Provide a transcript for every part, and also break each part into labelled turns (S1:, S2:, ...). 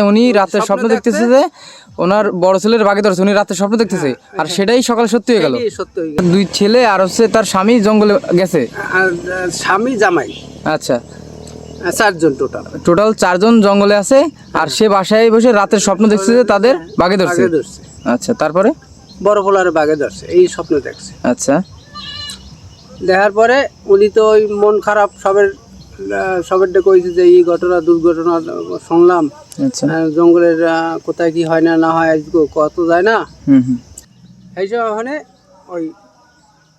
S1: উনি রাতে স্বপ্ন দেখতেছে যে ওনার বড় ছেলের বাগে ধরছে উনি রাতে স্বপ্ন দেখতেছে। আর সেটাই সকালে সত্যি হয়ে গেল।
S2: হয়ে
S1: দুই ছেলে আর হচ্ছে তার স্বামী জঙ্গলে গেছে।
S2: স্বামী জামাই।
S1: আচ্ছা।
S2: চারজন টোটাল।
S1: টোটাল চারজন জঙ্গলে আছে আর সে বাসায় বসে রাতের স্বপ্ন দেখছে যে তাদের বাগে ধরছে।
S2: বাগে ধরছে।
S1: আচ্ছা তারপরে?
S2: বড় পোলারে বাগে ধরছে এই স্বপ্ন দেখছে।
S1: আচ্ছা।
S2: দেখার পরে উনি তো ওই মন খারাপ সবের আহ, সবের কইছে যে এই ঘটনা দুর্ঘটনা শুনলাম।
S1: আচ্ছা।
S2: জঙ্গলের কোথায় কি হয় না না হয় কত যায় না? এই যে ওখানে ওই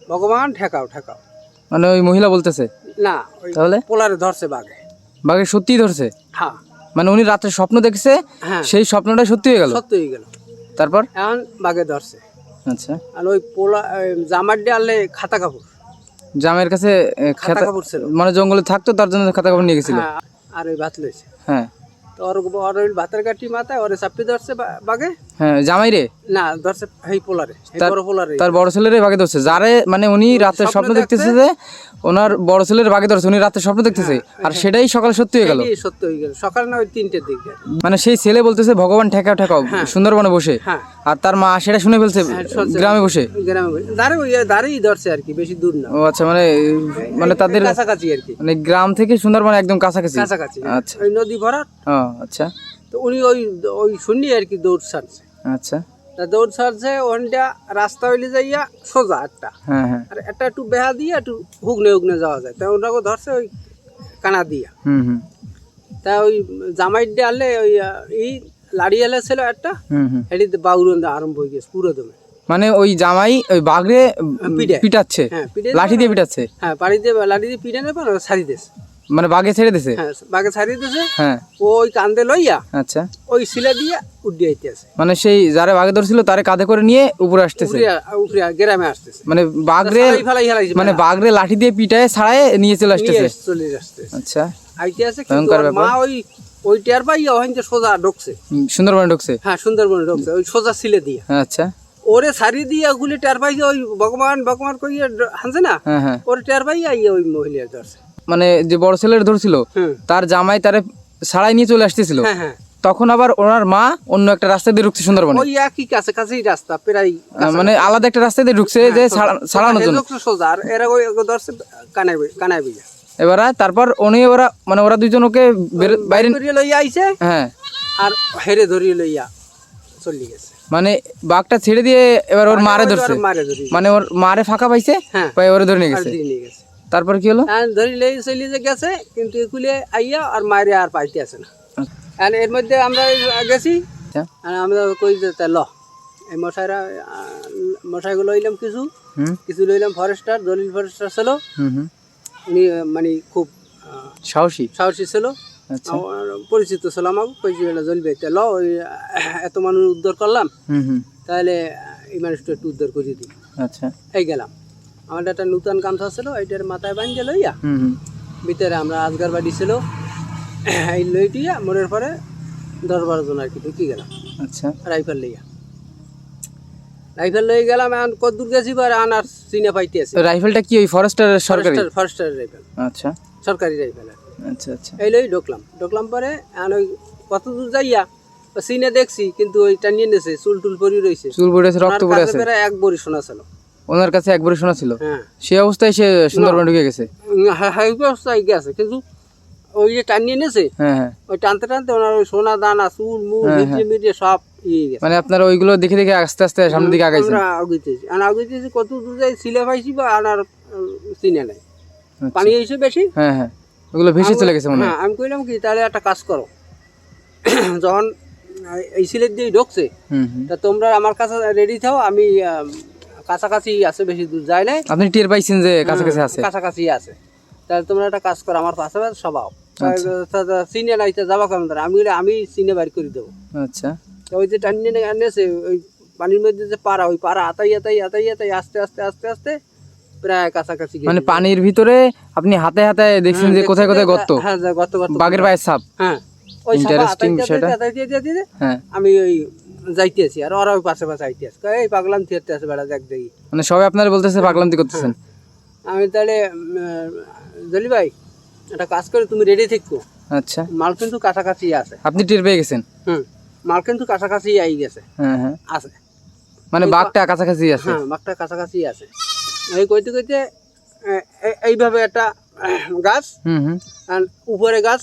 S2: ভগবান ঠেকাও ঠেকাও।
S1: মানে ওই মহিলা বলতেছে?
S2: না
S1: তাহলে?
S2: পোলারে ধরছে বাঘে।
S1: বাঘে সত্যিই ধরছে?
S2: হ্যাঁ।
S1: মানে উনি রাতে স্বপ্ন দেখছে
S2: হ্যাঁ।
S1: সেই স্বপ্নটা সত্যি হয়ে গেল?
S2: সত্য হয়ে গেল।
S1: তারপর?
S2: এখন বাঘে ধরছে।
S1: আচ্ছা।
S2: আর ওই পোলা জামার ডালে খাতা কাপড়।
S1: জামের কাছে
S2: খাতা কাপড় ছিল।
S1: মানে জঙ্গলে থাকতো তার জন্য খাতা কাপড় নিয়ে গেছিল।
S2: হ্যাঁ, আর ওই ভাত লইছে।
S1: হ্যাঁ।
S2: তো ওর ওর ওই ভাতের কাটি মাথায় ওরে চাপটি ধরছে বাগে। বাঘে
S1: হ্যাঁ জামাই রে?
S2: না ধরছে পোলারে বড় পোলারে।
S1: তার বড় ছেলের ধরছে। যারে মানে উনি রাতে স্বপ্ন দেখতেছে যে ওনার বড় ছেলের বাগে ধরছে উনি রাতে স্বপ্ন দেখতেছে। আর সেটাই সকালে সত্যি হয়ে গেল।
S2: এই হয়ে গেল। সকাল না ওই তিনটের দিকে।
S1: মানে সেই ছেলে বলতেছে ভগবান ঠেকাও ঠেকাও সুন্দরবনে বসে।
S2: হ্যাঁ।
S1: আর তার মা সেটা শুনে ফেলছে গ্রামে বসে।
S2: গ্রামে বসে। দাঁড়ে দাঁড়েই ধরছে আর কি বেশি দূর না।
S1: ও আচ্ছা মানে মানে তাদের
S2: কাছাকাছি আর কি।
S1: মানে গ্রাম থেকে সুন্দরবন একদম কাছাকাছি।
S2: কাছাকাছি।
S1: আচ্ছা।
S2: ওই নদী ভরা
S1: ও আচ্ছা।
S2: তো উনি ওই ওই শুনি আর কি দৌড় ছাড়ছে।
S1: আচ্ছা।
S2: দৌড় ছাড়ছে ওখানটা রাস্তা হইলে যাইয়া সোজা একটা।
S1: হ্যাঁ হ্যাঁ।
S2: আর একটা একটু বেহা দিয়ে একটু হুগনে হুগনে যাওয়া যায়। তা ওনাকে ধরছে ওই কানা দিয়া।
S1: হুম হুম।
S2: তা ওই জামাই ডালে ওই এই লাড়ি এলে ছিল একটা বাউরন আরম্ভ হয়ে গেছে পুরো দমে।
S1: মানে ওই জামাই ওই বাঘরে। পিটাচ্ছে?
S2: হ্যাঁ
S1: লাঠি দিয়ে পিটাচ্ছে?
S2: হ্যাঁ বাড়ি দিয়ে লাড়ি দিয়ে নেবে না ছাড়ি দিয়েছে।
S1: মানে বাঘে ছেড়ে দিছে?
S2: হ্যাঁ বাঘে ছাড়িয়ে দিয়েছে
S1: হ্যাঁ।
S2: ওই কান্দে লইয়া
S1: আচ্ছা।
S2: ওই শিলা দিয়ে উড্ডি আইতে আছে
S1: মানে সেই যারা বাঘে ধরছিল তারে কাঁধে করে নিয়ে উপরে আসতেছে।
S2: উপরে গ্রামে আসতেছে।
S1: মানে বাঘরে
S2: ফেলাই হেলাইছে
S1: মানে বাঘরে লাঠি দিয়ে পিটায় ছাড়ায় নিয়ে চলে আসতেছে।
S2: চলে আসতেছে।
S1: আচ্ছা।
S2: আইতে আছে। মা ওই ওই টের পাইয়া ওখানে সোজা ঢুকছে।
S1: সুন্দরবনে ঢুকছে?
S2: হ্যাঁ সুন্দরবনে ঢুকছে ওই সোজা সিলে দিয়ে।
S1: আচ্ছা।
S2: ওরে সারি দিয়ে ওগুলি টের পাইছে ওই ভগবান ভগবান কইয়া হানছে না?
S1: হ্যাঁ হ্যাঁ।
S2: ওরে টের ইয়ে ওই মহিলার ধরছে।
S1: মানে যে বড় ছেলের ধরছিল তার জামাই তারে ছাড়াই নিয়ে চলে আসতেছিল।
S2: হ্যাঁ হ্যাঁ।
S1: তখন আবার ওনার মা অন্য একটা রাস্তা দিয়ে ঢুকছে সুন্দরবনে।
S2: ওই একই কাছে কাছেই রাস্তা প্রায়
S1: মানে আলাদা একটা রাস্তা দিয়ে ঢুকছে যে ছাড়া- ছাড়ানোর জন্য।
S2: ঢুকছে সোজা আর এরা ওই ধরছে কানাই কানাই
S1: এবার তারপর উনি ওরা মানে ওরা দুজন ওকে বাইরে
S2: লইয়া আইছে
S1: হ্যাঁ।
S2: আর হেরে ধরিয়ে লইয়া চলে গেছে।
S1: মানে বাঘটা ছেড়ে দিয়ে এবার ওর মারে ধরছে।
S2: ওর মারে ধরি
S1: মানে ওর মারে ফাঁকা পাইছে
S2: হ্যাঁ।
S1: পাই ওরে ধরে নিয়ে গেছে। তারপর কি হলো?
S2: ধরি লই চলে যে গেছে কিন্তু এগুলি আইয়া আর মারে আর পাইতে আসে না। আর এর মধ্যে আমরা গেছি
S1: আচ্ছা।
S2: আর আমরা কই যে ল। এই মশাইরা মশাইগুলো লইলাম কিছু
S1: হুম।
S2: কিছু লইলাম ফরেস্টার দলিল ফরেস্টার ছিল। উনি মানে খুব
S1: সাহসী।
S2: সাহসী ছিল।
S1: আচ্ছা।
S2: পরিচিত ছিল আমাকে কইছি জ্বলবে ল ওই এত মানুষ উদ্ধার করলাম।
S1: হুম হুম।
S2: তাহলে এই মানুষটা একটু উদ্ধার করে দিই।
S1: আচ্ছা।
S2: এই গেলাম। আমার একটা নূতন গামছা ছিল এইটার মাথায় বাঁধে লইয়া ভিতরে আমরা আজগার বাড়ি ছিল। এই লইটিয়া মনের পরে দশ বারো জন আর কি ঢুকি গেলাম।
S1: আচ্ছা।
S2: রাইফেল লইয়া। রাইফেল লই গেলাম এখন কত দূর গেছি বা আনার চিনে পাইতে আছে।
S1: রাইফেলটা কি ওই ফরেস্টার সরকারি?
S2: Forester rifle.
S1: আচ্ছা।
S2: সরকারি রাইফেল
S1: আচ্ছা আচ্ছা।
S2: এই লই ঢুকলাম। ঢুকলাম পরে এখন ওই কত দূর যাইয়া চিনে দেখছি কিন্তু ওই টানিয়ে নেছে চুল টুল পরি রয়েছে
S1: চুল পড়ে আছে রক্ত পড়ে আছে।
S2: এক বড়ি শোনা ছিল।
S1: ওনার কাছে একবারে শোনা ছিল।
S2: হ্যাঁ।
S1: সে অবস্থায় সে সুন্দরবন ঢুকে গেছে।
S2: হাই অবস্থায় গেছে কিন্তু ওই যে টানিয়ে
S1: হ্যাঁ হ্যাঁ।
S2: ওই টানতে টানতে ওনার ওই সোনা দানা চুল মুখ মিটিয়ে মিটিয়ে সব ইয়ে
S1: মানে আপনারা ওইগুলো দেখে দেখে আস্তে আস্তে সামনের দিকে আগাইছেন।
S2: আগুইতেছি। আর আগুইতেছি কত দূর যাই সিলে পাইছি বা আনার চিনে নাই।
S1: আচ্ছা।
S2: পানি হয়েছে বেশি?
S1: হ্যাঁ হ্যাঁ। ওগুলো ভেসে চলে গেছে মনে হয়।
S2: হ্যাঁ আমি কইলাম কি তাহলে একটা কাজ করো। যখন এই সিলেট দিয়ে ঢুকছে তা তোমরা আমার কাছে রেডি থাও আম, কাছাকাছি আছে বেশি দূর যাই নাই।
S1: আপনি টের পাইছেন যে কাছাকাছি আছে?
S2: কাছাকাছি আছে। তাহলে তোমরা একটা কাজ করো আমার পাশে পাশে সবাও
S1: আচ্ছা।
S2: চিনে নাইতে যাবা কেমন আমি আমি চিনে বাড়ি করে দেবো।
S1: আচ্ছা।
S2: তো ওই যে টানিয়ে আনেছে ওই পানির মধ্যে যে পাড়া ওই পাড়া আতাই আতাই আতাই আতাই আস্তে আস্তে আস্তে আস্তে প্রায় কাছাকাছি
S1: মানে পানির ভিতরে আপনি হাতে হাতে দেখছেন যে কোথায় কোথায় গর্ত?
S2: হ্যাঁ গর্ত গর্ত
S1: বাঘের পায়ের ছাপ।
S2: হ্যাঁ ওই সাপা
S1: হ্যাঁ।
S2: আমি ওই যাইতেছি আর ওরা ওই পাশে পাশে আইতে আছে এই পাগলাম থিয়েতে আছে বেড়া দেখ দেখি।
S1: মানে সবাই আপনারা বলতেছে পাগলামতি করতেছেন।
S2: আমি তাহলে জলি ভাই একটা কাজ করে তুমি রেডি থাকো।
S1: আচ্ছা।
S2: মাল কিন্তু কাছাকাছি আছে।
S1: আপনি টের পেয়ে গেছেন?
S2: হুম। মাল কিন্তু কাছাকাছি আই গেছে।
S1: হ্যাঁ হ্যাঁ।
S2: আছে।
S1: মানে বাঘটা কাছাকাছি আছে?
S2: হ্যাঁ বাঘটা কাছাকাছি আছে। এই কইতে কইতে এইভাবে একটা গাছ
S1: হুম হুম।
S2: আর উপরে গাছ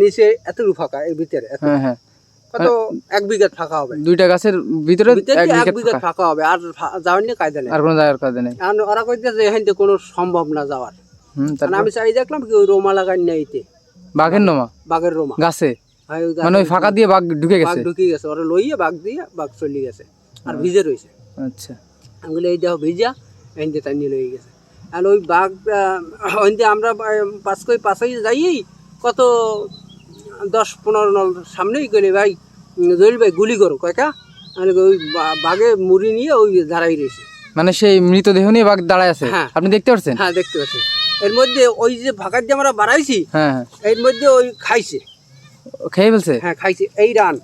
S2: নিচে এতটুকু ফাঁকা এর ভিতরে
S1: হ্যাঁ হ্যাঁ।
S2: কত এক বিঘা ফাঁকা হবে।
S1: দুইটা গাছের ভিতরে এক
S2: এক বিঘা
S1: ফাঁকা।
S2: ফাঁকা হবে? আর যাওয়ার নিয়ে কায়দা নেই।
S1: আর কোনো জায়গার কাজে নেই।
S2: আর ওরা কইতেছে এখান থেকে কোনো সম্ভব না যাওয়ার।
S1: হুম
S2: আর
S1: তারপর?
S2: আমি চাই দেখলাম কি ওই রোমা লাগাই নেইতে
S1: বাঘের নোমা
S2: বাঘের রোমা।
S1: গাছে?
S2: হয় গাছে
S1: মানে ওই ফাঁকা দিয়ে বাঘ ঢুকে গেছে?
S2: ঢুকিয়ে গেছে। ওরা লইয়ে বাঘ দিয়ে বাঘ চলে গেছে। আর ভিজে রয়েছে
S1: আচ্ছা।
S2: আমি বলি এই দেখো ভিজা। লয়ে গেছে। আর ওই বাঘ আমরা পাঁচ কই পাশেই যাইই কত দশ পনেরো নল সামনেই করে ভাই জলিল ভাই গুলি করো কয়কা আমি কই, ওই বাঘে মুড়ি নিয়ে ওই দাঁড়াই রয়েছে।
S1: মানে সেই মৃতদেহ নিয়ে বাঘ দাঁড়ায় আছে?
S2: হ্যাঁ।
S1: আপনি দেখতে পাচ্ছেন?
S2: হ্যাঁ দেখতে পাচ্ছি। এর মধ্যে ওই যে ফাঁকার যে আমরা বাড়াইছি
S1: হ্যাঁ হ্যাঁ।
S2: এর মধ্যে ওই খাইছে।
S1: খেয়ে ফেলছে?
S2: হ্যাঁ খাইছে। এই রান।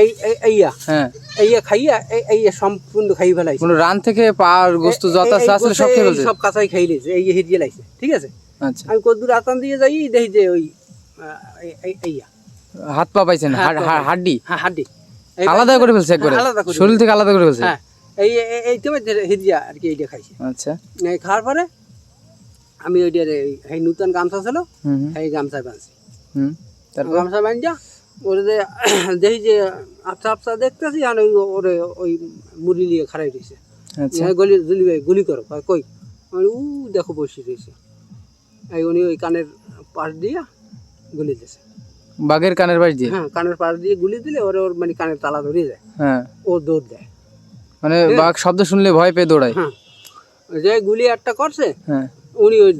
S2: এই এই এইয়া।
S1: হ্যাঁ।
S2: এইয়া খাইয়া এই এইয়া সম্পূর্ণ খাই ফেলাইছে।
S1: কোনো রান থেকে পার গোস্ত যত আসলে সব খেয়ে ফেলছে?
S2: সব কাঁচাই খাই লিয়েছে এই হিরিয়ে লাইছে। ঠিক আছে?
S1: আচ্ছা।
S2: আমি কদ্দুর আতান দিয়ে যাই দেখি যে ওই
S1: হাত পা পাইছেন
S2: হাত
S1: হাড-
S2: পা
S1: হা-
S2: পাইছি।
S1: হাড্ডি?
S2: হ্যাঁ হাড্ডি।
S1: আলাদা করে ফেলছে একবারে?
S2: হ্যাঁ,
S1: শরীর থেকে আলাদা করে ফেলছে?
S2: হ্যাঁ। এই এই- তো আর কি এইটা খাইছে।
S1: আচ্ছা।
S2: এই খাওয়ার পরে আমি ওইটার এই- নূতন গামছা ছিল এই গামছা বাঁধছি। গামছা ওরে যে দেখি যে আফসা আফসা দেখতেছি আর ওই ওরে ওই মুড়ি নিয়ে খারাই রয়েছে
S1: আচ্ছা।
S2: হ্যাঁ, গলি গুলি গুলি করো কই? আমি উ দেখো বসে রয়েছে এই উনি ওই কানের পাশ দিয়ে গুলি দিয়েছে।
S1: বাঘের কানের পাশ দিয়ে?
S2: হ্যাঁ কানের পাশ দিয়ে গুলি দিলে ওর ওর মানে কানের তালা ধরিয়ে যায়
S1: হ্যাঁ।
S2: ও দৌড় দেয়।
S1: মানে বাঘ শব্দ শুনলে ভয় পেয়ে দৌড়ায়?
S2: হ্যাঁ। যে গুলি একটা করছে
S1: হ্যাঁ।
S2: উনি ওই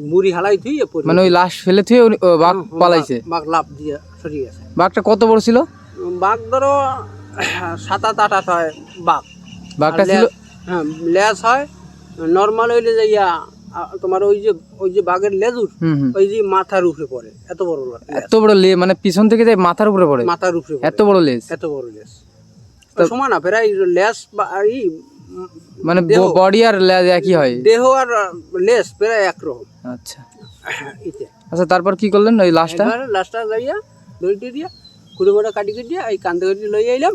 S2: মুড়ি হালাই পড়ে
S1: মানে ওই লাশ ফেলে থুয়ে উনি- বাঘ
S2: হ্যাঁ,
S1: পালাইছে?
S2: বাঘ লাভ দিয়ে সরিয়ে গেছে।
S1: বাঘটা কত বড় ছিল?
S2: বাঘ ধরো সাত আট আট হয় বাঘ।
S1: বাঘটা ছিল
S2: হ্যাঁ লেজ হয় নর্মাল হইলে যাইয়া তোমার ওই যে ওই যে বাঘের লেজুর ওই যে মাথার উপরে পড়ে এত বড়।
S1: এত বড় লে মানে পিছন থেকে যে মাথার উপরে পড়ে?
S2: মাথার উপরে
S1: এত বড় লেজ?
S2: এত বড় লেজ। সমান না প্রায় লেজ বা ই উম,
S1: মানে বডি আর লেজ একই হয়?
S2: দেহ আর লেজ প্রায় একরকম।
S1: আচ্ছা। আচ্ছা তারপর কি করলেন ওই
S2: এবার লাস্টটা যাইয়া দড়িটি দিয়া কুড়ি মোটা কাটি কেটে এই কান্দে কাটি লই আইলাম।